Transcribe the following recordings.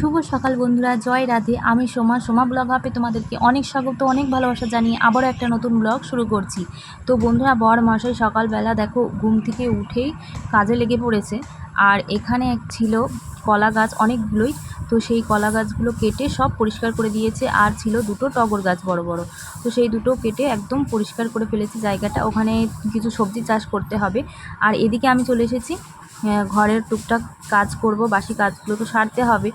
শুভ সকাল বন্ধুরা, জয় রাধে। আমি সোমা সোমা ব্লগ হাপে তোমাদেরকে অনেক স্বাগত, অনেক ভালোবাসা জানিয়ে আবারও একটা নতুন ব্লগ শুরু করছি। তো বন্ধুরা, বর মশাই সকালবেলা দেখো ঘুম থেকে উঠেই কাজে লেগে পড়েছে। আর এখানে এক ছিল কলা গাছ অনেকগুলোই, তো সেই কলা গাছগুলো কেটে সব পরিষ্কার করে দিয়েছে। আর ছিল দুটো টগর গাছ বড় বড়। তো সেই দুটো কেটে একদম পরিষ্কার করে ফেলেছি জায়গাটা। ওখানে কিছু সবজি চাষ করতে হবে। আর এদিকে আমি চলে এসেছি ঘরের টুকটাক কাজ করব, বাসি কাজগুলো তো সারতে হবে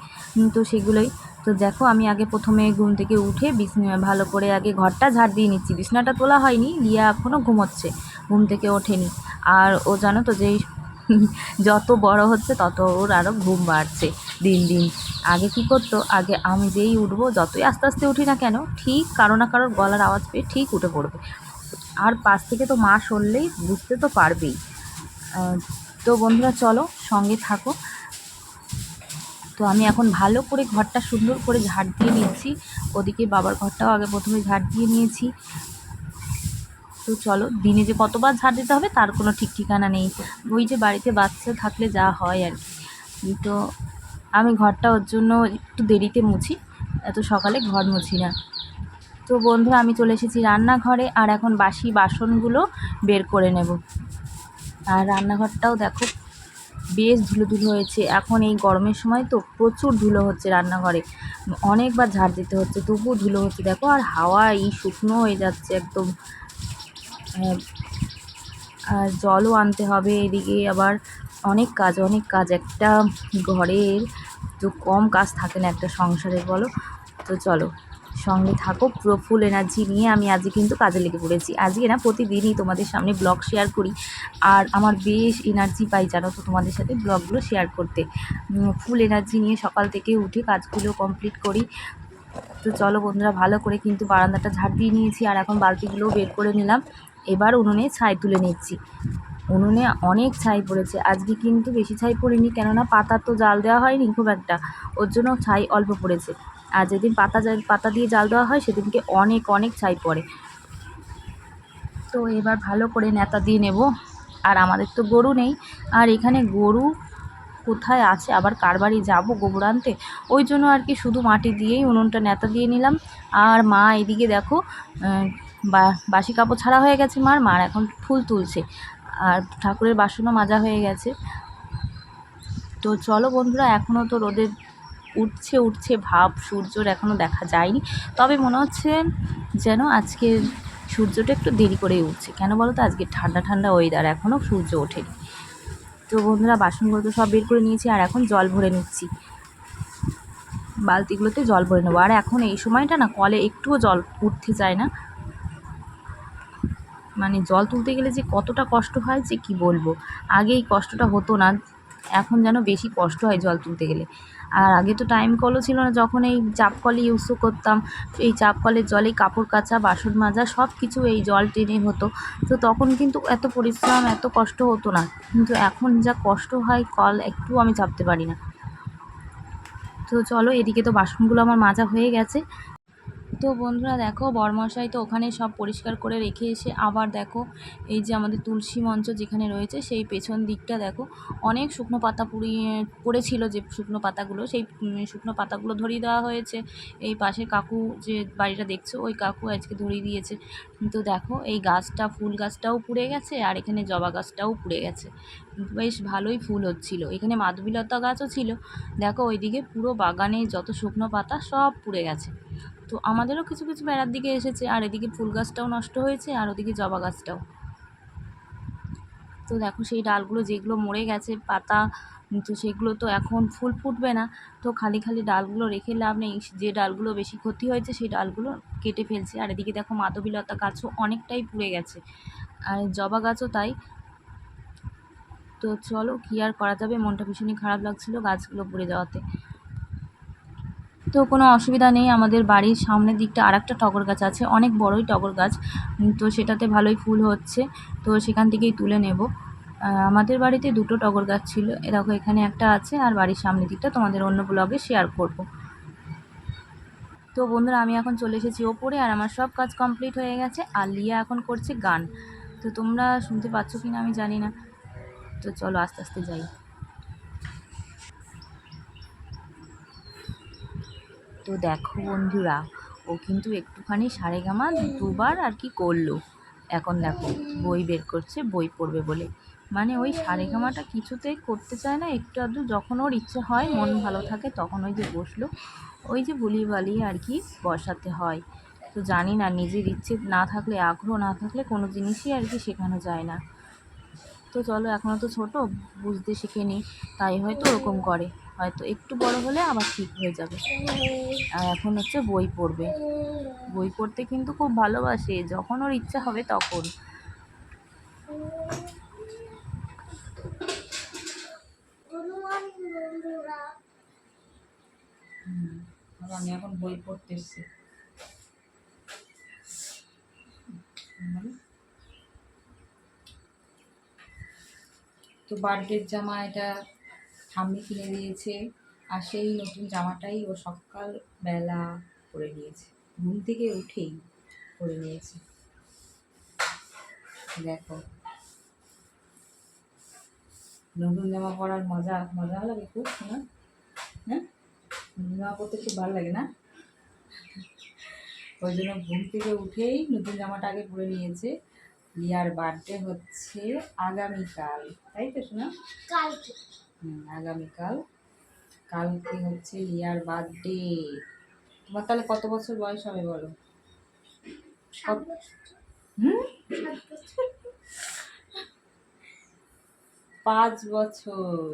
তো সেগুলোই। তো দেখো, আমি আগে প্রথমে ঘুম থেকে উঠে বিছনা, ভালো করে আগে ঘরটা ঝাড় দিয়ে নিচ্ছি। বিছনাটা তোলা হয়নি, লিয়া এখনও ঘুমোচ্ছে, ঘুম থেকে ওঠেনি। আর ও জানো তো যে যত বড় হচ্ছে, তত ওর আরও ঘুম বাড়ছে দিন দিন। আগে কি করতো? আগে আমি যেই উঠবো, যতই আস্তে আস্তে উঠি না কেন, ঠিক কারও না কারোর গলার আওয়াজ পেয়ে ঠিক উঠে পড়বে। আর পাশ থেকে তো মা সরলেই বুঝতে তো পারবেই। তো বন্ধুরা, চলো সঙ্গে থাকো। তো আমি এখন ভালো করে ঘরটা সুন্দর করে ঝাড় দিয়ে নিচ্ছি। ওদিকে বাবার ঘরটাও আগে প্রথমে ঝাড় দিয়ে নিয়েছি। তো চলো, দিনে যে কতবার ঝাড় দিতে হবে তার কোনো ঠিক ঠিকানা নেই। ওই যে বাড়িতে বাচ্চা থাকলে যা হয় আর কি। তো আমি ঘরটা ওর জন্য একটু দেরিতে মুছি, এত সকালে ঘর মুছি না। তো বন্ধুরা, আমি চলে এসেছি রান্নাঘরে, আর এখন বাসি বাসনগুলো বের করে নেব। আর রান্নাঘরটাও দেখো বেশ ধুলো ধুলো হয়েছে। এখন এই গরমের সময় তো প্রচুর ধুলো হচ্ছে রান্নাঘরে। অনেকবার ঝাড় দিতে হচ্ছে, তবুও ধুলো হচ্ছে দেখো। আর হাওয়া এই শুকনো হয়ে যাচ্ছে একদম। আর জলও আনতে হবে এদিকে। আবার অনেক কাজ অনেক কাজ। একটা ঘরের তো কম কাজ থাকে না একটা সংসারের, বলো? তো চলো। সঙ্গে থাকো, পুরো ফুল এনার্জি নিয়ে আমি আজকে কিন্তু কাজে লেগে পড়েছি। আজকে না প্রতিদিনই তোমাদের সামনে ব্লগ শেয়ার করি। আর আমার বেশ এনার্জি পাই, জানো তো, তোমাদের সাথে ব্লগগুলো শেয়ার করতে। ফুল এনার্জি নিয়ে সকাল থেকে উঠে কাজগুলো কমপ্লিট করি। তো চলো বন্ধুরা, ভালো করে কিন্তু বারান্দাটা ঝাড় দিয়ে নিয়েছি, আর এখন বালতিগুলোও বের করে নিলাম। এবার উনুনে ছাই তুলে নিচ্ছি। উনুনে অনেক ছাই পড়েছে। আজকে কিন্তু বেশি ছাই পড়েনি, কেননা পাতা তো জাল দেওয়া হয়নি খুব একটা। ওর জন্য ছাই অল্প পড়েছে। আর যেদিন পাতা পাতা দিয়ে জাল দেওয়া হয়, সেদিনকে অনেক অনেক ছাই পড়ে। তো এবার ভালো করে নেতা দিয়ে নেব। আর আমাদের তো গরু নেই। আর এখানে গরু কোথায় আছে? আবার কার বাড়ি যাব গোবর আনতে? ওই জন্য আর কি শুধু মাটি দিয়েই উনুনটা নেতা দিয়ে নিলাম। আর মা এদিকে দেখো বাসি কাপড় ছাড়া হয়ে গেছে মার। মার এখন ফুল তুলছে। আর ঠাকুরের বাসনও মাজা হয়ে গেছে। তো চলো বন্ধুরা এখনও তো রোদে উঠছে উঠছে ভাব, সূর্যর এখনও দেখা যায়নি। তবে মনে হচ্ছে যেন আজকের সূর্যটা একটু দেরি করেই উঠছে। কেন বলো তো আজকে ঠান্ডা ঠান্ডা ওয়েদার এখনও সূর্য ওঠেনি। তো বন্ধুরা, বাসনগুলো তো সব বের করে নিয়েছি আর এখন জল ভরে নিচ্ছি। বালতিগুলোতে জল ভরে নেব। আর এখন এই সময়টা না, কলে একটুও জল উঠতে চায় না। মানে জল তুলতে গেলে যে কতটা কষ্ট হয়, যে কি বলব? আগে এই কষ্টটা হতো না। এখন যেন বেশি কষ্ট হয় জল তুলতে গেলে। আর আগে তো টাইম কলও ছিল না, যখন এই চাপ কলে ইউজ করতাম, এই চাপ কলের জলে কাপড় কাচা, বাসন মাজা সব কিছু এই জল টেনে হতো। তো তখন কিন্তু এত পরিশ্রম, এত কষ্ট হতো না। কিন্তু এখন যা কষ্ট হয় কল একটু আমি চাপতে পারি না। তো চলো, এদিকে তো বাসনগুলো আমার মাজা হয়ে গেছে। তো বন্ধুরা দেখো, বরমশাই তো ওখানে সব পরিষ্কার করে রেখে এসে আবার দেখো, এই যে আমাদের তুলসী মঞ্চ যেখানে রয়েছে, সেই পেছন দিকটা দেখো, অনেক শুকনো পাতা পুড়িয়ে, পড়েছিল যে শুকনো পাতাগুলো, সেই শুকনো পাতাগুলো ধরিয়ে দেওয়া হয়েছে। এই পাশে কাকু যে বাড়িটা দেখছ, ওই কাকু আজকে ধরিয়ে দিয়েছে। তো দেখো, এই গাছটা, ফুল গাছটাও পুড়ে গেছে, আর এখানে জবা গাছটাও পুড়ে গেছে। বেশ ভালোই ফুল হচ্ছিল। এখানে মাধবীলতা গাছও ছিল। দেখো, ওইদিকে পুরো বাগানে যত শুকনো পাতা সব পুড়ে গেছে। তো আমাদেরও কিছু কিছু বেড়ার দিকে এসেছে, আর এদিকে ফুল গাছটাও নষ্ট হয়েছে, আর ওদিকে জবা গাছটাও। তো দেখো সেই ডালগুলো যেগুলো মরে গেছে, পাতা, তো সেগুলো তো এখন ফুল ফুটবে না। তো খালি খালি ডালগুলো রেখে লাভ নেই, যে ডালগুলো বেশি ক্ষতি হয়েছে সেই ডালগুলো কেটে ফেলছে। আর এদিকে দেখো মাধবীলতা গাছও অনেকটাই পুড়ে গেছে, আর জবা গাছও তাই। তো চলো কী আর করা যাবে? মনটা ভীষণই খারাপ লাগছিল গাছগুলো পুড়ে যাওয়াতে। তো কোনো অসুবিধা নেই, আমাদের বাড়ির সামনের দিকটা আর একটা টগর গাছ আছে, অনেক বড়ই টগর গাছ। তো সেটাতে ভালোই ফুল হচ্ছে, তো সেখান থেকেই তুলে নেব। আমাদের বাড়িতে দুটো টগর গাছ ছিল, এ দেখো এখানে একটা আছে আর বাড়ির সামনের দিকটা তোমাদের অন্য ব্লগে শেয়ার করব। তো বন্ধুরা, আমি এখন চলে এসেছি ওপরে আর আমার সব কাজ কমপ্লিট হয়ে গেছে আর লিয়া এখন করছে গান। তো তোমরা শুনতে পাচ্ছ কি না আমি জানি না। তো চলো আস্তে আস্তে যাই। তো দেখো বন্ধুরা, ও কিন্তু একটুখানি সারেগামা দুবার আর কি করল। এখন দেখো, বই বের করছে, বই পড়বে বলে। মানে ওই সারেগামাটা কিছুতেই করতে চায় না, একটু আধটু যখন ওর ইচ্ছে হয়, মন ভালো থাকে, তখন ওই যে বসল। ওই যে ভুলিয়ে বালিয়ে আর কি বসাতে হয়। তো জানি না, নিজের ইচ্ছে না থাকলে, আগ্রহ না থাকলে কোনো জিনিসই আর কি শেখানো যায় না। তো চলো এখনও তো ছোটো, বুঝতে শিখেনি তাই হয়তো ওরকম করে। হয়তো একটু বড় হলে আবার ঠিক হয়ে যাবে। আর এখন হচ্ছে বই পড়বে। বই পড়তে কিন্তু খুব ভালোবাসে, যখন ওর ইচ্ছা হবে তখন। আমি এখন বই পড়তে এসছি। তো বার্থডের জামা এটা ঠাম্মি কিনে দিয়েছে আর সেই নতুন জামাটাই ও সকাল বেলা পরে নিয়েছে। ঘুম থেকে উঠেই পরে নিয়েছে। দেখো। নতুন জামা পরার মজা মজা লাগে খুব না হ্যাঁ? নতুন জামা পরতে খুব ভালো লাগে না? ওই জন্য ঘুম থেকে উঠেই নতুন জামাটা আগে পরে নিয়েছে। লিয়ার বার্থডে হচ্ছে আগামীকাল, তাই তো শোনা? কালকে। আগামীকাল। কালকে হচ্ছে লিয়ার বার্থডে। তোমার তাহলে কত বছর বয়স হবে বলো? হুম? পাঁচ বছর। বছর।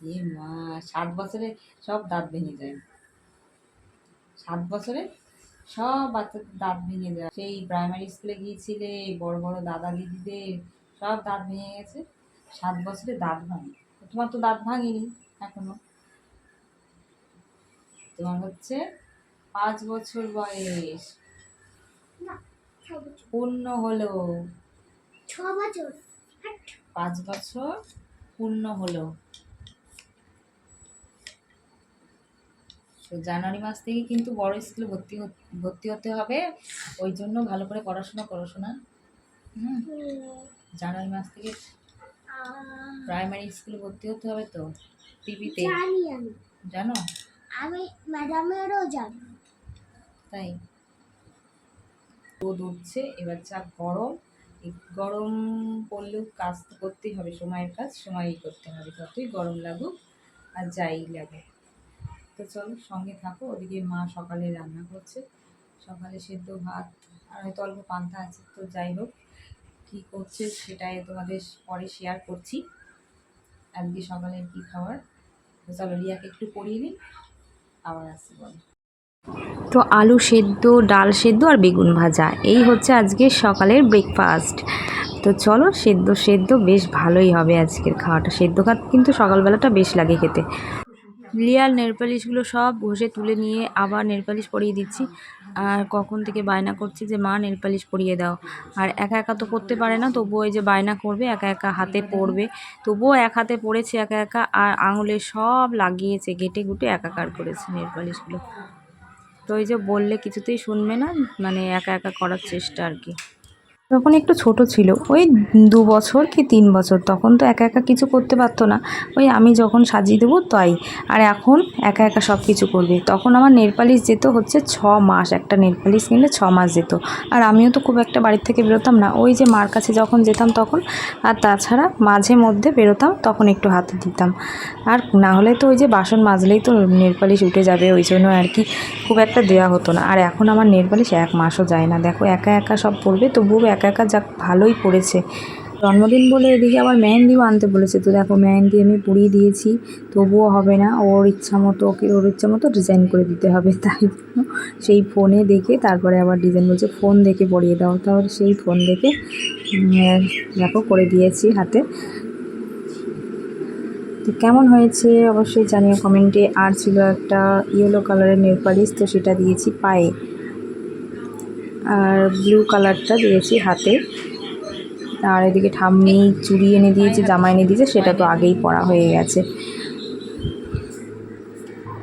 এ মা সাত বছরে সব দাঁত ভেঙে যায়। সাত বছরে সব বাচ্চাদের দাঁত ভেঙে যায়। সেই প্রাইমারি স্কুলে গিয়েছিলে বড় বড় দাদা দিদিদের সব দাঁত ভেঙে গেছে। সাত বছরে দাঁত ভাঙে। তোমার তো দাঁত ভাঙেনি এখনও। তোমার হচ্ছে পাঁচ বছর বয়স। পূর্ণ হলো। ছ বছর। পাঁচ বছর পূর্ণ হলো। তো জানুয়ারি মাস থেকে কিন্তু বড় স্কুলে ভর্তি হত- ভর্তি হতে হবে। ওই জন্য ভালো করে পড়াশোনা পড়াশোনা হুম। হুম, জানুয়ারি মাস থেকে প্রাইমারি স্কুলে ভর্তি হতে হবে তো টিভিতে? জানি আমি। জানো? আমি ম্যাডামেরও জানি। তাই। রোদ উঠছে এবার যা গরম। গরম পড়লেও কাজ তো করতেই হবে সময়ের কাজ সময়ই করতে হবে। যতই গরম লাগুক আর যাই লাগে। তো চলো সঙ্গে থাকো। ওদিকে মা সকালে রান্না করছে। সকালে সেদ্ধ ভাত আর হয়তো অল্প পান্তা আছে তো যাই হোক। কী করছে সেটাই তোমাদের পরে শেয়ার করছি। আজকে সকালে কী খাবার? চলো রিয়াকে একটু পড়িয়ে নিই। আবার আসছি বলো। তো আলু সেদ্ধ, ডাল সেদ্ধ আর বেগুন ভাজা, এই হচ্ছে আজকে সকালের ব্রেকফাস্ট তো চলো সেদ্ধ সেদ্ধ বেশ ভালোই হবে আজকের খাওয়াটা। সেদ্ধ ভাত কিন্তু সকালবেলাটা বেশ লাগে খেতে। লিয়ার নেলপালিশগুলো সব ঘষে তুলে নিয়ে আবার নেলপালিশ পরিয়ে দিচ্ছি। আর কখন থেকে বায়না করছি যে, মা, নেলপালিশ পরিয়ে দাও। আর একা একা তো করতে পারে না, তবুও ওই যে বায়না করবে, একা একা হাতে পড়বে। তবুও এক হাতে পড়েছে একা একা, আর আঙুলে সব লাগিয়েছে, গেটে গুটে একাকার করেছে নেলপালিশগুলো। তো ওই যে বললে কিছুতেই শুনবে না মানে একা একা করার চেষ্টা আর কি। তখন একটু ছোট ছিল, ওই দু বছর কি তিন বছর, তখন তো একা একা কিছু করতে পারতো না। ওই আমি যখন সাজিয়ে দেবো তাই। আর এখন একা একা সব কিছু করবে। তখন আমার নেলপালিশ যেত হচ্ছে ছ মাস, একটা নেলপালিশ কিনলে ছ মাস যেত। আর আমিও তো খুব একটা বাড়ির থেকে বেরোতাম না। ওই যে মার কাছে যখন যেতাম তখন, আর তাছাড়া মাঝে মধ্যে বেরোতাম, তখন একটু হাতে দিতাম। আর না হলে তো ওই যে বাসন মাজলেই তো নেলপালিশ উঠে যাবে, ওই জন্য আর কি খুব একটা দেওয়া হতো না। আর এখন আমার নেলপালিশ এক মাসও যায় না। দেখো, একা একা সব পড়বে তবুও একা একা একা যাক, ভালোই পড়েছে। জন্মদিন বলে এদিকে আবার মেহেন্দিও আনতে বলেছে। তো দেখো, মেহেন্দি আমি পুড়িয়ে দিয়েছি, তবুও হবে না। ওর ইচ্ছা মতো, ওকে, ওর ইচ্ছা মতো ডিজাইন করে দিতে হবে। তাই সেই ফোনে দেখে তারপরে আবার ডিজাইন বলছে, ফোন দেখে পরিয়ে দাও। তাহলে সেই ফোন দেখে দেখো, করে দিয়েছি হাতে। তো কেমন হয়েছে? অবশ্যই জানিও কমেন্টে। আর ছিল একটা ইয়েলো কালারের নেল পালিশ তো সেটা দিয়েছি পায়ে। আর ব্লু কালারটা দিয়েছি হাতে। আর এদিকে ঠামনি চুড়ি এনে দিয়েছে, জামা এনে দিয়েছে, সেটা তো আগেই পড়া হয়ে গেছে।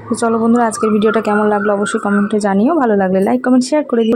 তো চলো বন্ধুরা, আজকের ভিডিওটা কেমন লাগল অবশ্যই কমেন্টে জানিও। ভালো লাগলে লাইক কমেন্ট শেয়ার করে দিও।